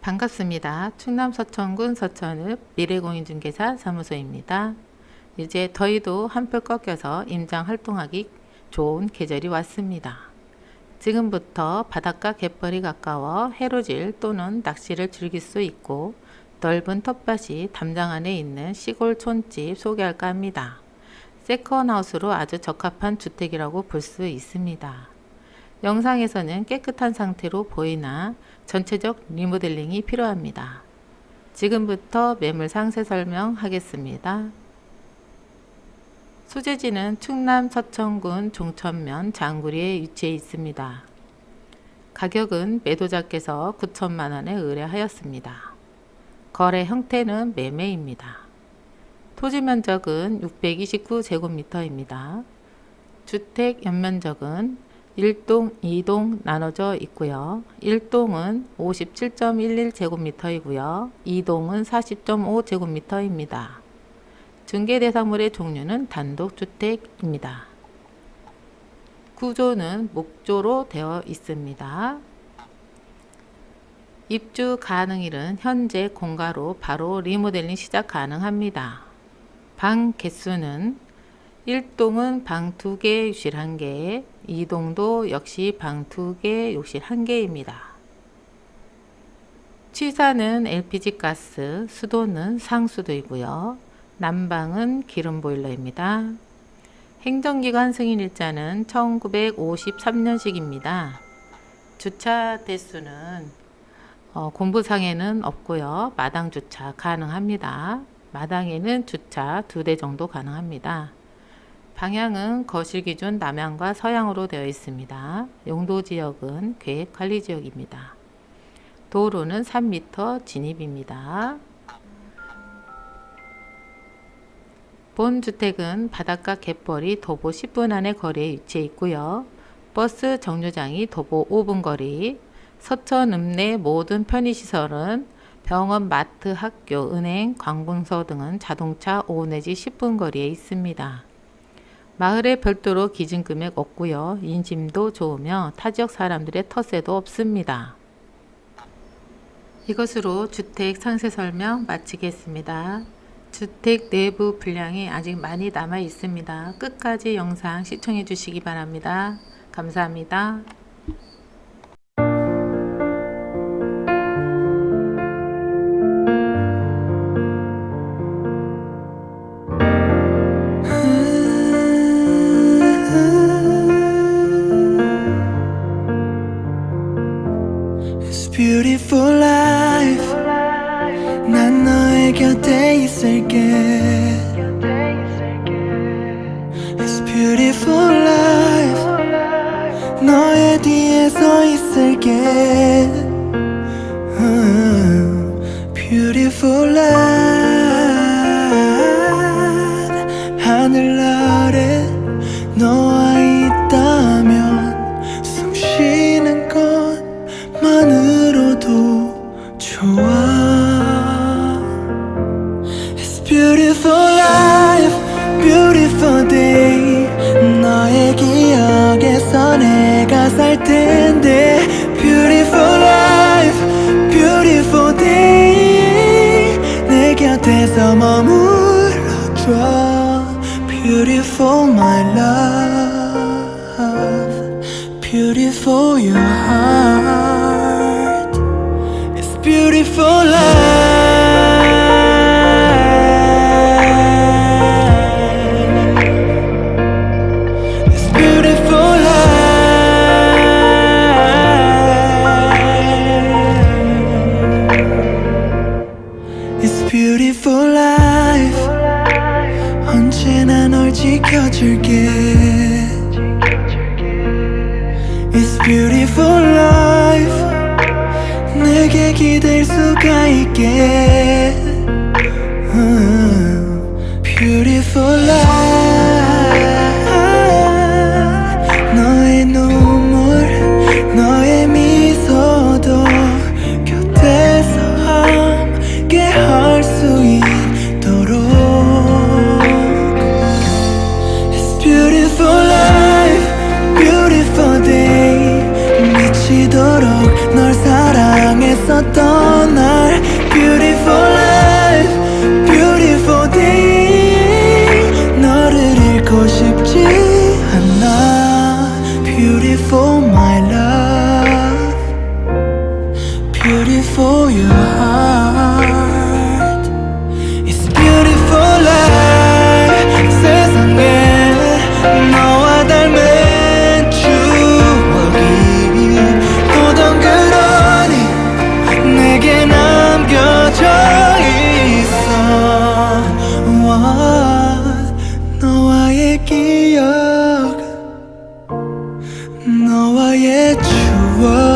반갑습니다. 충남 서천군 서천읍 미래공인중개사 사무소입니다. 이제 더위도 한풀 꺾여서 임장 활동하기 좋은 계절이 왔습니다. 지금부터 바닷가 갯벌이 가까워 해로질 또는 낚시를 즐길 수 있고 넓은 텃밭이 담장 안에 있는 시골 촌집 소개할까 합니다. 세컨하우스로 아주 적합한 주택이라고 볼 수 있습니다. 영상에서는 깨끗한 상태로 보이나 전체적 리모델링이 필요합니다. 지금부터 매물 상세 설명하겠습니다. 소재지는 충남 서천군 종천면 장구리에 위치해 있습니다. 가격은 매도자께서 9천만 원에 의뢰하였습니다. 거래 형태는 매매입니다. 토지 면적은 629제곱미터입니다. 주택 연면적은 1동, 2동 나눠져 있고요. 1동은 57.11제곱미터이고요. 2동은 40.5제곱미터입니다. 중개 대상물의 종류는 단독주택입니다. 구조는 목조로 되어 있습니다. 입주 가능일은 현재 공가로 바로 리모델링 시작 가능합니다. 방 개수는 1동은 방 2개, 욕실 1개, 2동도 역시 방 2개, 욕실 1개입니다. 취사는 LPG 가스, 수도는 상수도이고요. 난방은 기름 보일러입니다. 행정기관 승인일자는 1953년식입니다. 주차 대수는 어, 공부상에는 없고요. 마당 주차 가능합니다. 마당에는 주차 두 대 정도 가능합니다. 방향은 거실 기준 남향과 서향으로 되어 있습니다. 용도 지역은 계획 관리 지역입니다. 도로는 3m 진입입니다. 본 주택은 바닷가 갯벌이 도보 10분 안의 거리에 위치해 있고요. 버스 정류장이 도보 5분 거리, 서천 읍내 모든 편의시설은 병원, 마트, 학교, 은행, 관공서 등은 자동차 5 내지 10분 거리에 있습니다. 마을에 별도로 기준 금액 없고요. 인심도 좋으며 타 지역 사람들의 텃세도 없습니다. 이것으로 주택 상세 설명 마치겠습니다. 주택 내부 분량이 아직 많이 남아 있습니다. 끝까지 영상 시청해 주시기 바랍니다. 감사합니다. Beautiful life 난 너의 곁에 있을게 It's beautiful life 너의 뒤에 서 있을게 It's beautiful life, beautiful day 너의 기억에서 내가 살 텐데 Beautiful life, beautiful day 내 곁에서 머물러줘 Beautiful my love Beautiful your heart beautiful life It's beautiful life It's beautiful life 언제나 널 지켜줄게 It's beautiful life 내게 기댈 수가 있게 음, Beautiful life world